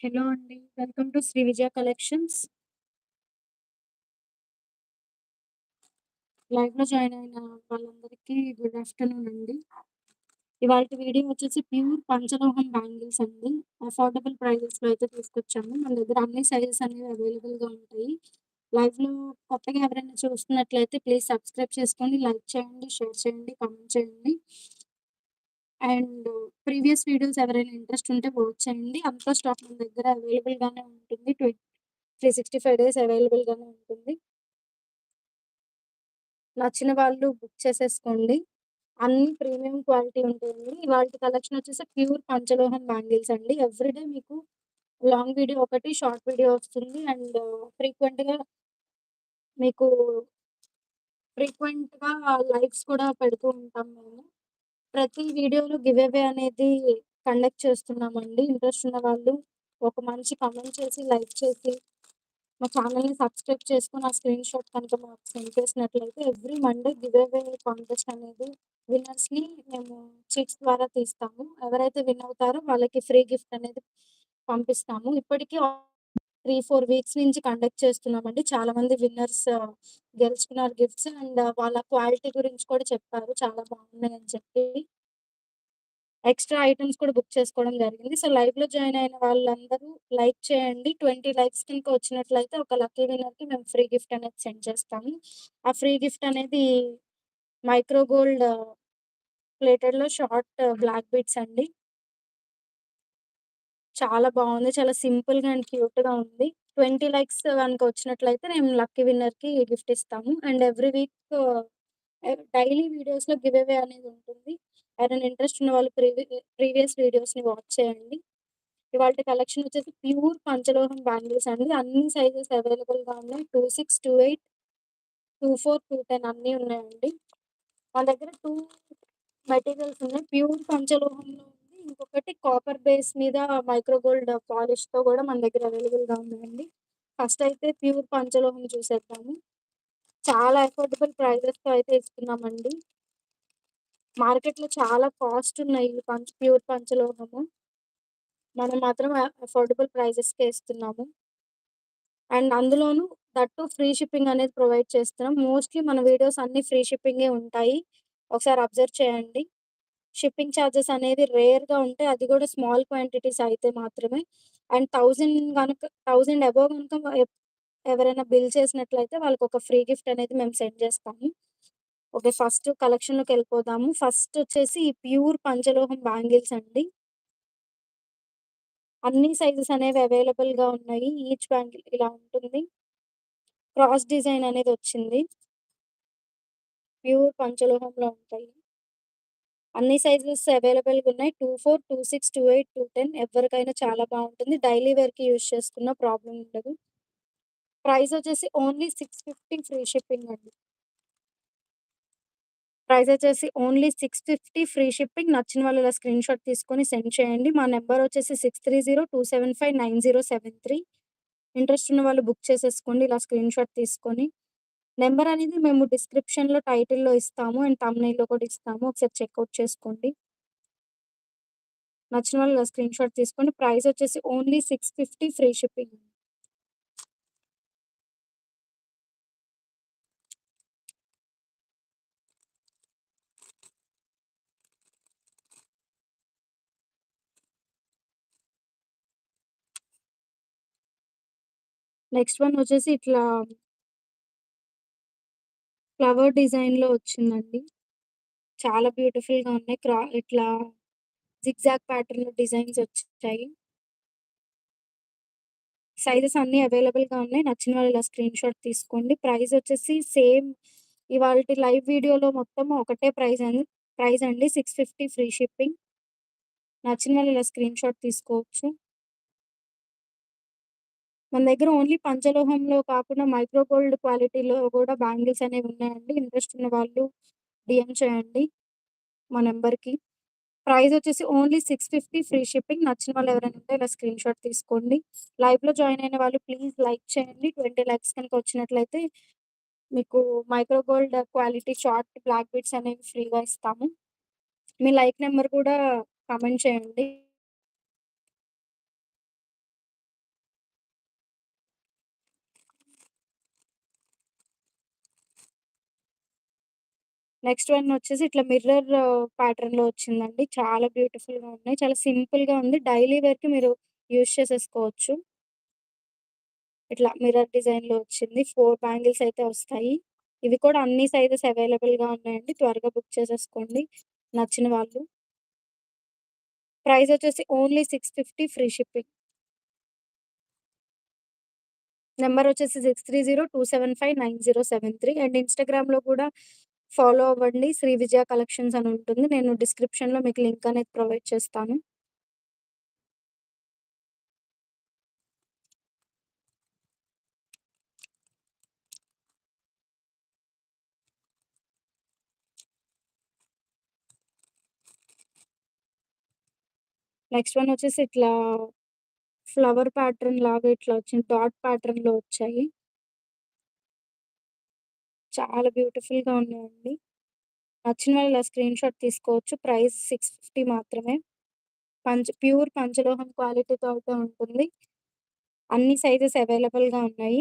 Hello అండి. Welcome to Shri Vijaya collections. లైవ్‌లో join అయిన వాళ్ళందరికీ గుడ్ ఆఫ్టర్‌నూన్ అండి. ఇవాళ వీడియో వచ్చేసి ప్యూర్ పంచలోహం బ్యాంగిల్స్ అండి. అఫోర్డబుల్ ప్రైజెస్‌లో అయితే తీసుకొచ్చాము. మన దగ్గర అన్ని సైజెస్ అనేవి అవైలబుల్‌గా ఉంటాయి. లైవ్‌లో కొత్తగా ఎవరైనా చూస్తున్నట్లయితే ప్లీజ్ సబ్స్క్రైబ్ చేసుకోండి, లైక్ చేయండి, షేర్ చేయండి, కామెంట్ చేయండి. అండ్ ప్రీవియస్ వీడియోస్ ఎవరైనా ఇంట్రెస్ట్ ఉంటే వాచ్ చేయండి. అంతా స్టాక్ మన దగ్గర అవైలబుల్‌గానే ఉంటుంది. Twenty three sixty five days అవైలబుల్‌గానే ఉంటుంది. నచ్చిన వాళ్ళు బుక్ చేసేసుకోండి. అన్ని ప్రీమియం క్వాలిటీ ఉంటుంది ఇవాల్టి కలెక్షన్ వచ్చేసి ప్యూర్ పంచలోహన్ బ్యాంగిల్స్ అండి. ఎవ్రీడే మీకు లాంగ్ వీడియో ఒకటి, షార్ట్ వీడియో వస్తుంది. అండ్ ఫ్రీక్వెంట్‌గా మీకు ఫ్రీక్వెంట్‌గా లైవ్స్ కూడా పెడుతూ ఉంటాం మేము. ప్రతి వీడియోలో గివ్ అవే అనేది కండక్ట్ చేస్తున్నామండి. ఇంట్రెస్ట్ ఉన్న వాళ్ళు ఒక మంచి కమెంట్ చేసి, లైక్ చేసి, మా ఛానల్ని సబ్స్క్రైబ్ చేసుకుని ఆ స్క్రీన్ షాట్ కనుక మాకు సెండ్ చేసినట్లయితే every Monday give away contest అనేది విన్నర్స్‌ని మేము చిట్స్ ద్వారా తీస్తాము. ఎవరైతే విన్ అవుతారో వాళ్ళకి ఫ్రీ గిఫ్ట్ అనేది పంపిస్తాము. ఇప్పటికి 3, 4 వీక్స్ నుంచి కండక్ట్ చేస్తున్నామండి. చాలా మంది విన్నర్స్ uh, గెలుచుకున్నారు గిఫ్ట్స్. అండ్ uh, వాళ్ళ క్వాలిటీ గురించి కూడా చెప్పారు. చాలా బాగున్నాయి అని చెప్పి. ఎక్స్‌ట్రా ఐటమ్స్ కూడా బుక్ చేసుకోవడం జరిగింది. సో, లైవ్లో జాయిన్ అయిన వాళ్ళందరూ లైక్ చేయండి. 20 లైక్స్ కనుక వచ్చినట్లయితే ఒక లక్కీ విన్నర్‌కి మేము ఫ్రీ గిఫ్ట్ అనేది సెండ్ చేస్తాము. ఆ ఫ్రీ గిఫ్ట్ అనేది మైక్రో గోల్డ్ ప్లేటెడ్లో షార్ట్ బ్లాక్ బీట్స్ అండి. చాలా బాగుంది చాలా సింపుల్‌గా అండ్ క్యూట్‌గా ఉంది. 20 లైక్స్ గనుక వచ్చినట్లయితే మేము లక్కీ విన్నర్‌కి గిఫ్ట్ ఇస్తాము. And every week ah, daily వీడియోస్‌లో గివ్ అవే అనేది ఉంటుంది. ఎవరైనా ఇంట్రెస్ట్ ఉన్న వాళ్ళు ప్రీవి ప్రీవియస్ వీడియోస్‌ని వాచ్ చేయండి. ఇవాల్టి కలెక్షన్ వచ్చేసి ప్యూర్ పంచలోహం బ్యాంగిల్స్ అండి. అన్ని సైజెస్ అవైలబుల్‌గా ఉన్నాయి. 26, 28, 24, 210 అన్నీ ఉన్నాయండి. మన దగ్గర 2 మెటీరియల్స్ ఉన్నాయి. ప్యూర్ పంచలోహంలో ఇంకొకటి కాపర్ బేస్ మీద మైక్రో గోల్డ్ పాలిష్‌తో కూడా మన దగ్గర అవైలబుల్‌గా ఉందండి ఫస్ట్ అయితే ప్యూర్ పంచలోహం చూసేద్దాము. చాలా అఫోర్డబుల్ ప్రైజెస్‌తో అయితే ఇస్తున్నామండి. మార్కెట్‌లో చాలా కాస్ట్ ఉన్నాయి ఈ పంచ్ ప్యూర్ పంచలోహము. మనం మాత్రం అఫోర్డబుల్ ప్రైజెస్‌కే ఇస్తున్నాము. అండ్ అందులోనూ దట్ టూ ఫ్రీ షిప్పింగ్ అనేది ప్రొవైడ్ చేస్తున్నాం. మోస్ట్‌లీ మన వీడియోస్ అన్ని ఫ్రీ షిప్పింగే ఉంటాయి. ఒకసారి అబ్జర్వ్ చేయండి. షిప్పింగ్ చార్జెస్ అనేవి రేర్‌గా ఉంటాయి. అది కూడా స్మాల్ క్వాంటిటీస్ అయితే మాత్రమే. అండ్ 1000 కనుక 1000 అబోవ్ గనుక ఎప్ ఎవరైనా బిల్ చేసినట్లయితే వాళ్ళకొక ఫ్రీ గిఫ్ట్ అనేది మేము సెండ్ చేస్తాము. ఓకే. ఫస్ట్ కలెక్షన్‌లోకెళ్ళిపోదాము. ఫస్ట్ వచ్చేసి ప్యూర్ పంచలోహం బ్యాంగిల్స్ అండి. అన్ని సైజెస్ అనేవి అవైలబుల్‌గా ఉన్నాయి. ఈచ్ బ్యాంగిల్ ఇలా ఉంటుంది. క్రాస్ డిజైన్ అనేది వచ్చింది. ప్యూర్ పంచలోహంలో ఉంటాయి. అన్ని సైజెస్ అవైలబుల్‌గా ఉన్నాయి. 24, 26, 28, 210 ఎవరికైనా చాలా బాగుంటుంది డైలీ వేర్‌కి యూజ్ చేసుకున్న ప్రాబ్లమ్ ఉండదు. ప్రైస్ వచ్చేసి ఓన్లీ 650 ఫ్రీ షిప్పింగ్ అండి. ప్రైస్ వచ్చేసి ఓన్లీ 650 ఫ్రీ షిప్పింగ్. నచ్చిన వాళ్ళు ఇలా స్క్రీన్‌షాట్ తీసుకొని సెండ్ చేయండి. మా నెంబర్ వచ్చేసి 6302759073 ఇంట్రెస్ట్ ఉన్న వాళ్ళు బుక్ చేసేసుకోండి ఇలా స్క్రీన్‌షాట్ తీసుకొని. నెంబర్ అనేది మేము డిస్క్రిప్షన్‌లో, టైటిల్‌లో ఇస్తాము. అండ్ థంబ్‌నెయిల్‌లో కూడా ఇస్తాము. ఒకసారి చెక్‌ఔట్ చేసుకోండి. నచ్చిన వాళ్ళు స్క్రీన్‌షాట్ తీసుకోండి. ప్రైస్ వచ్చేసి only 650 free shipping. Next one వచ్చేసి ఇట్లా ఫ్లవర్ డిజైన్లో వచ్చిందండి. చాలా బ్యూటిఫుల్గా ఉన్నాయి. క్రా ఇట్లా జిగ్‌జాగ్ ప్యాటర్న్ డిజైన్స్ వచ్చాయి. సైజెస్ అన్ని అవైలబుల్గా ఉన్నాయి. నచ్చిన వాళ్ళు ఇలా స్క్రీన్‌షాట్ తీసుకోండి. ప్రైస్ వచ్చేసి సేమ్ ఇవాళ లైవ్ వీడియోలో మొత్తం ఒకటే ప్రైస్ అండి ప్రైస్ అండి. 650 ఫ్రీ షిప్పింగ్. నచ్చిన వాళ్ళు ఇలా స్క్రీన్ షాట్ తీసుకోవచ్చు. మన దగ్గర ఓన్లీ పంచలోహంలో కాకుండా మైక్రో గోల్డ్ క్వాలిటీలో కూడా బ్యాంగిల్స్ అనేవి ఉన్నాయండి. ఇంట్రెస్ట్ ఉన్న వాళ్ళు డీఎం చేయండి మా నెంబర్‌కి. ప్రైస్ వచ్చేసి ఓన్లీ 650 ఫ్రీ షిప్పింగ్. నచ్చిన వాళ్ళు ఎవరైనా ఉంటే ఇలా స్క్రీన్‌షాట్ తీసుకోండి. లైవ్‌లో జాయిన్ అయిన వాళ్ళు ప్లీజ్ లైక్ చేయండి. 20 లైక్స్ కనుక వచ్చినట్లయితే మీకు micro gold quality short black beads అనేవి ఫ్రీగా ఇస్తాము. మీ లైక్ నెంబర్ కూడా కామెంట్ చేయండి. నెక్స్ట్ వన్ వచ్చేసి ఇట్లా మిర్రర్ ప్యాటర్న్లో వచ్చిందండి. చాలా బ్యూటిఫుల్గా ఉన్నాయి. చాలా సింపుల్గా ఉంది. డైలీ వేర్‌కి మీరు యూజ్ చేసేసుకోవచ్చు. ఇట్లా మిర్రర్ డిజైన్‌లో వచ్చింది. ఫోర్ బ్యాంగిల్స్ అయితే వస్తాయి. ఇవి కూడా అన్ని సైజెస్ అవైలబుల్గా ఉన్నాయండి. త్వరగా బుక్ చేసేసుకోండి నచ్చిన వాళ్ళు. ప్రైస్ వచ్చేసి ఓన్లీ 650 ఫ్రీ షిప్పింగ్. నెంబర్ వచ్చేసి 6302759073 అండ్ ఇన్‌స్టాగ్రామ్‌లో కూడా ఫాలో అవ్వండి. శ్రీ విజయ కలెక్షన్స్ అని ఉంటుంది. నేను డిస్క్రిప్షన్‌లో మీకు లింక్ అనేది ప్రొవైడ్ చేస్తాను. నెక్స్ట్ వన్ వచ్చేసి ఇట్లా ఫ్లవర్ ప్యాటర్న్ లాగా ఇట్లా వచ్చింది. డాట్ ప్యాటర్న్‌లో వచ్చాయి. చాలా బ్యూటిఫుల్‌గా ఉన్నాయండి. నచ్చిన వాళ్ళు ఇలా స్క్రీన్‌షాట్ తీసుకోవచ్చు. ప్రైస్ 650 మాత్రమే. పంచ ప్యూర్ పంచలోహం క్వాలిటీతో అయితే ఉంటుంది. అన్ని సైజెస్ అవైలబుల్‌గా ఉన్నాయి.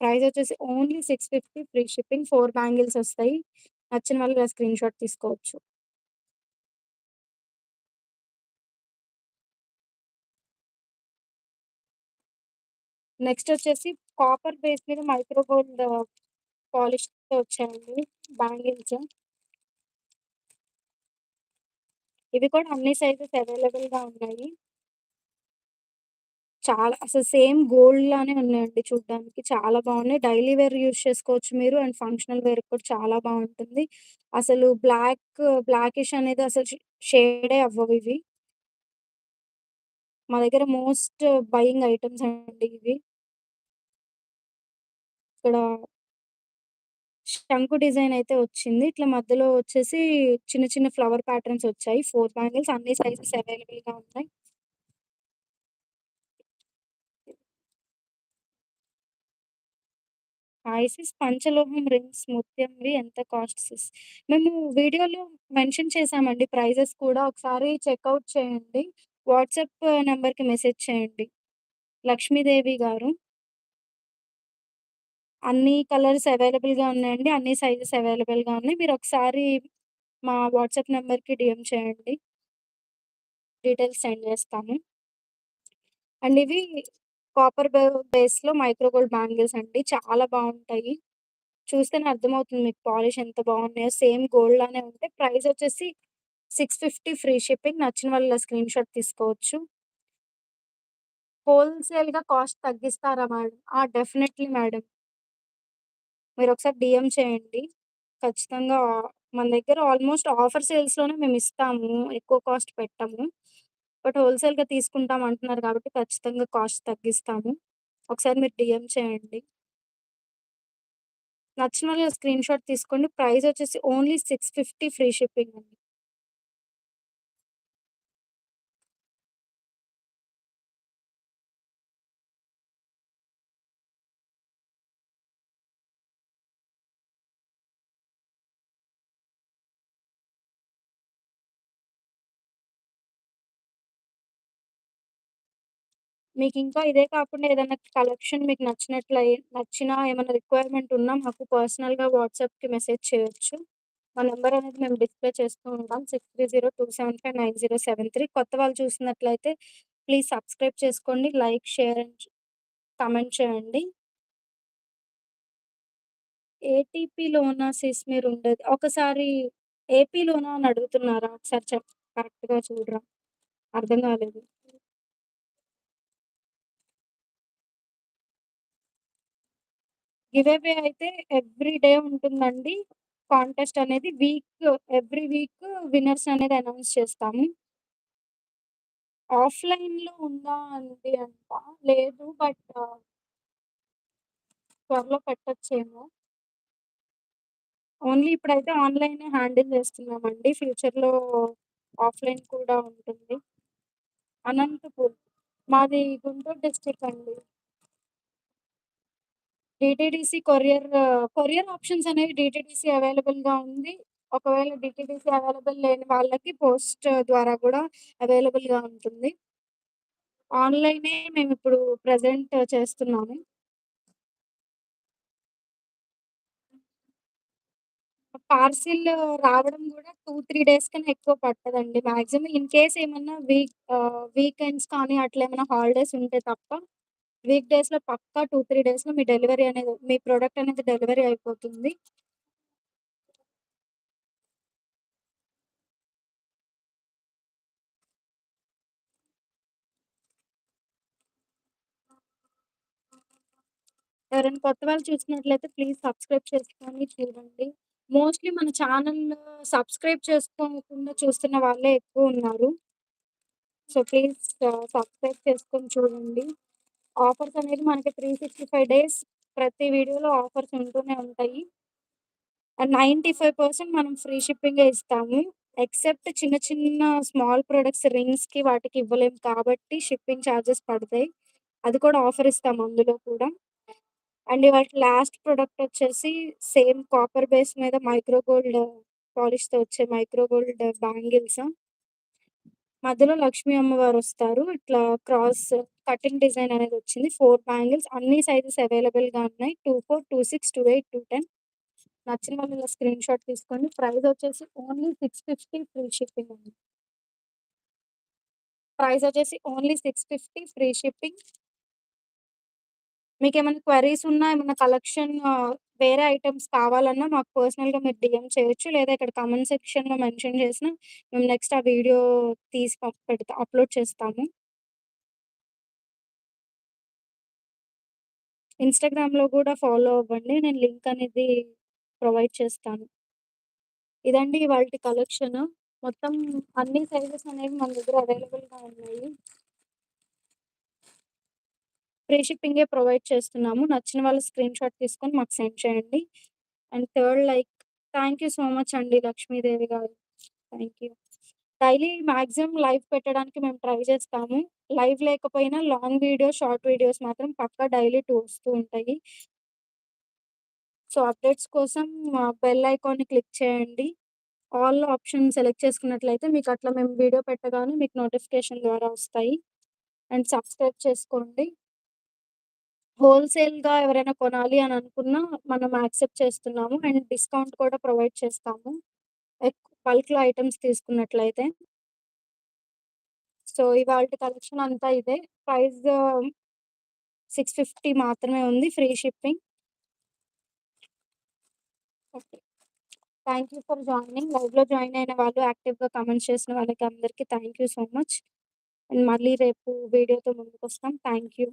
ప్రైస్ వచ్చేసి only 650 free shipping. Four bangles వస్తాయి. నచ్చిన వాళ్ళు ఇలా స్క్రీన్‌షాట్ తీసుకోవచ్చు. నెక్స్ట్ వచ్చేసి కాపర్ బేస్ మీద మైక్రో గోల్డ్ పాలిష్‌తో వచ్చాయండి బ్యాంగిల్స్. ఇవి కూడా అన్ని సైజెస్ అవైలబుల్‌గా ఉన్నాయి. చాలా అసలు సేమ్ గోల్డ్ లానే ఉన్నాయండి చూడ్డానికి. చాలా బాగున్నాయి. డైలీ వేర్ యూజ్ చేసుకోవచ్చు మీరు అండ్ ఫంక్షనల్ వేర్ కూడా చాలా బాగుంటుంది అసలు బ్లాక్, బ్లాకిష్ అనేది అసలు షేడే అవ్వవు ఇవి. మా దగ్గర మోస్ట్ బయింగ్ ఐటెమ్స్ అండి ఇవి. ఇక్కడ శంకు డిజైన్ అయితే వచ్చింది. ఇట్లా మధ్యలో వచ్చేసి చిన్న చిన్న ఫ్లవర్ ప్యాటర్న్స్ వచ్చాయి. 4 బ్యాంగిల్స్ అన్ని సైజెస్ అవైలబుల్‌గా ఉన్నాయి. ఐసిస్ పంచలోహం రింగ్స్ ముత్యంవి ఎంత కాస్ట్ సిస్? మేము వీడియోలో మెన్షన్ చేశామండి ప్రైజెస్ కూడా. ఒకసారి చెక్‌ఔట్ చేయండి. వాట్సాప్ నంబర్‌కి మెసేజ్ చేయండి. లక్ష్మీదేవి గారు. అన్ని కలర్స్ అవైలబుల్‌గా ఉన్నాయండి. అన్ని సైజెస్ అవైలబుల్‌గా ఉన్నాయి. మీరొకసారి మా వాట్సాప్ నంబర్‌కి డీఎం చేయండి. డీటెయిల్స్ సెండ్ చేస్తాము. అండ్ ఇవి కాపర్ బే బేస్‌లో మైక్రో గోల్డ్ బ్యాంగిల్స్ అండి. చాలా బావుంటాయి. చూస్తేనే అర్థమవుతుంది మీకు పాలిష్ ఎంత బాగున్నాయో. సేమ్ గోల్డ్ లానే ఉంటాయి. ప్రైస్ వచ్చేసి 650 ఫ్రీ షిప్పింగ్. నచ్చిన వాళ్ళు ఇలా స్క్రీన్‌షాట్ తీసుకోవచ్చు. హోల్‌సేల్‌గా కాస్ట్ తగ్గిస్తారా మేడం? ఆ! Definitely madam. మీరు ఒకసారి డీఎం చేయండి. ఖచ్చితంగా మన దగ్గర ఆల్మోస్ట్ ఆఫర్ సేల్స్‌లోనే మేమిస్తాము. ఎక్కువ కాస్ట్ పెట్టము. బట్ హోల్‌సేల్‌గా తీసుకుంటాం అంటున్నారు కాబట్టి ఖచ్చితంగా కాస్ట్ తగ్గిస్తాము. ఒకసారి మీరు డీఎం చేయండి. నచ్చిన వాళ్ళు స్క్రీన్‌షాట్ తీసుకోండి. ప్రైస్ వచ్చేసి ఓన్లీ 650 ఫ్రీ షిప్పింగ్ అండి. మీకింకా ఇదే కాకుండా ఏదైనా కలెక్షన్ మీకు నచ్చినట్లయి నచ్చినా ఏమన్నా రిక్వైర్మెంట్ ఉన్నా మాకు పర్సనల్‌గా వాట్సాప్‌కి మెసేజ్ చేయొచ్చు. మా నంబర్ అనేది మేము డిస్‌ప్లే చేస్తూ ఉంటాం. 6302759073 కొత్త వాళ్ళు చూసినట్లయితే ప్లీజ్ సబ్స్క్రైబ్ చేసుకోండి. లైక్, షేర్ అండ్ కామెంట్ చేయండి. ఏటీపీలోనా సిస్ మీరుండేది? ఒకసారి ఏపీలోనా అని అడుగుతున్నారా? ఒకసారి చెప్ కరెక్ట్‌గా చూడరా? అర్థం కాలేదు. గివ్ అవే అయితే ఎవ్రీ డే ఉంటుందండి. కాంటెస్ట్ అనేది వీక్ ఎవ్రీ వీక్ విన్నర్స్ అనేది అనౌన్స్ చేస్తాము. ఆఫ్‌లైన్‌లో ఉందా అండి అంట. లేదు బట్ త్వరలో పెట్టొచ్చేమో. ఓన్లీ ఇప్పుడైతే ఆన్‌లైనే హ్యాండిల్ చేస్తున్నామండి. ఫ్యూచర్‌లో ఆఫ్‌లైన్ కూడా ఉంటుంది. అనంతపూర్. మాది గుంటూరు డిస్ట్రిక్ట్ అండి. డీటీడీసీ కొరియర్ కొరియర్ ఆప్షన్స్ అనేవి డీటీడీసీ అవైలబుల్‌గా ఉంది. ఒకవేళ డిటిడిసి అవైలబుల్ లేని వాళ్ళకి పోస్ట్ ద్వారా కూడా అవైలబుల్‌గా ఉంటుంది. ఆన్‌లైనే మేమిప్పుడు ప్రజెంట్ చేస్తున్నాము. పార్సిల్ రావడం కూడా టూ త్రీ డేస్ కన్నా ఎక్కువ పట్టదండి. మాక్సిమం ఇన్ కేస్ ఏమన్నా వీక్ వీకెండ్స్ కానీ అట్లా ఏమైనా హాలిడేస్ ఉంటే తప్ప, వీక్ డేస్‌లో పక్కా 2, 3 డేస్‌లో మీ డెలివరీ అనేది మీ ప్రొడక్ట్ అనేది డెలివరీ అయిపోతుంది. ఎవరైనా కొత్త వాళ్ళు చూసినట్లయితే ప్లీజ్ సబ్స్క్రైబ్ చేసుకొని చూడండి. మోస్ట్‌లీ మన ఛానెల్‌లో సబ్స్క్రైబ్ చేసుకోకుండా చూస్తున్న వాళ్ళే ఎక్కువ ఉన్నారు సో, ప్లీజ్ ఆహ్, సబ్స్క్రైబ్ చేసుకొని చూడండి. ఆఫర్స్ అనేది మనకి 365 డేస్ ప్రతి వీడియోలో ఆఫర్స్ ఉంటూనే ఉంటాయి. అండ్ 95% మనం ఫ్రీ షిప్పింగే ఇస్తాము. ఎక్సెప్ట్ చిన్న చిన్న స్మాల్ ప్రొడక్ట్స్ రింగ్స్‌కి వాటికి ఇవ్వలేము కాబట్టి షిప్పింగ్ చార్జెస్ పడతాయి. అది కూడా ఆఫర్ ఇస్తాము అందులో కూడా. అండ్ వాటి లాస్ట్ ప్రోడక్ట్ వచ్చేసి సేమ్ కాపర్ బేస్ మీద మైక్రో గోల్డ్ పాలిష్‌తో వచ్చే మైక్రో గోల్డ్ బ్యాంగిల్స్. మధ్యలో లక్ష్మీ అమ్మవారొస్తారు. ఇట్లా క్రాస్ కటింగ్ డిజైన్ అనేది వచ్చింది. ఫోర్ బ్యాంగిల్స్ అన్ని సైజెస్ అవైలబుల్‌గా ఉన్నాయి. 24, 26, 28, 210 నచ్చిన వాళ్ళు ఇలా స్క్రీన్ షాట్ తీసుకోండి. ప్రైస్ వచ్చేసి ఓన్లీ 650 ఫ్రీ షిప్పింగ్ అండి. ప్రైస్ వచ్చేసి ఓన్లీ 650 ఫ్రీ షిప్పింగ్. మీకేమైనా క్వెరీస్ ఉన్నా, ఏమైనా కలెక్షన్ వేరే ఐటెమ్స్ కావాలన్నా మాకు పర్సనల్‌గా మీరు డీఎం చేయొచ్చు. లేదా ఇక్కడ కామెంట్ సెక్షన్‌లో మెన్షన్ చేసినా మేము నెక్స్ట్ ఆ వీడియో తీసి ప పెడతా అప్‌లోడ్ చేస్తాము. ఇన్‌స్టాగ్రామ్‌లో గూడా ఫాలో అవ్వండి. నేను లింక్ అనేది ప్రొవైడ్ చేస్తాను. ఇదండి ఇవాల్టి కలెక్షన్. మొత్తం అన్ని సైజెస్ అనేవి మన దగ్గర అవైలబుల్‌గా ఉన్నాయి. ఫ్రీ షిప్పింగే ప్రొవైడ్ చేస్తున్నాము. నచ్చిన వాళ్ళు స్క్రీన్ షాట్ తీసుకొని మాకు సెండ్ చేయండి. And third like thank you so much అండి లక్ష్మీదేవి గారు. Thank you. Daily maximum live పెట్టడానికి మేము ట్రై చేస్తాము. లైవ్ లేకపోయినా లాంగ్ వీడియోస్ షార్ట్ వీడియోస్ మాత్రం పక్కా డైలీ 2 వస్తూ ఉంటాయి. సో, అప్డేట్స్ కోసం బెల్ ఐకాన్‌ని క్లిక్ చేయండి. ఆల్ ఆప్షన్ సెలెక్ట్ చేసుకున్నట్లయితే మీకు అట్లా మేము వీడియో పెట్టగానే మీకు నోటిఫికేషన్ ద్వారా వస్తాయి. అండ్ సబ్స్క్రైబ్ చేసుకోండి. హోల్‌సేల్‌గా ఎవరైనా కొనాలి అని అనుకున్నా మనం యాక్సెప్ట్ చేస్తున్నాము. అండ్ డిస్కౌంట్ కూడా ప్రొవైడ్ చేస్తాము. ఎక్ బల్క్‌లో ఐటెమ్స్ తీసుకున్నట్లయితే. సో, ఇవాల్టి కలెక్షన్ అంతా ఇదే. ప్రైస్ 650 మాత్రమే ఉంది. Free shipping. Okay. Thank you for joining. లైవ్‌లో జాయిన్ అయిన వాళ్ళు, యాక్టివ్‌గా కామెంట్స్ చేసిన వాళ్ళకి అందరికీ thank you so much. And మళ్ళీ రేపు వీడియోతో ముందుకొస్తాం. Thank you.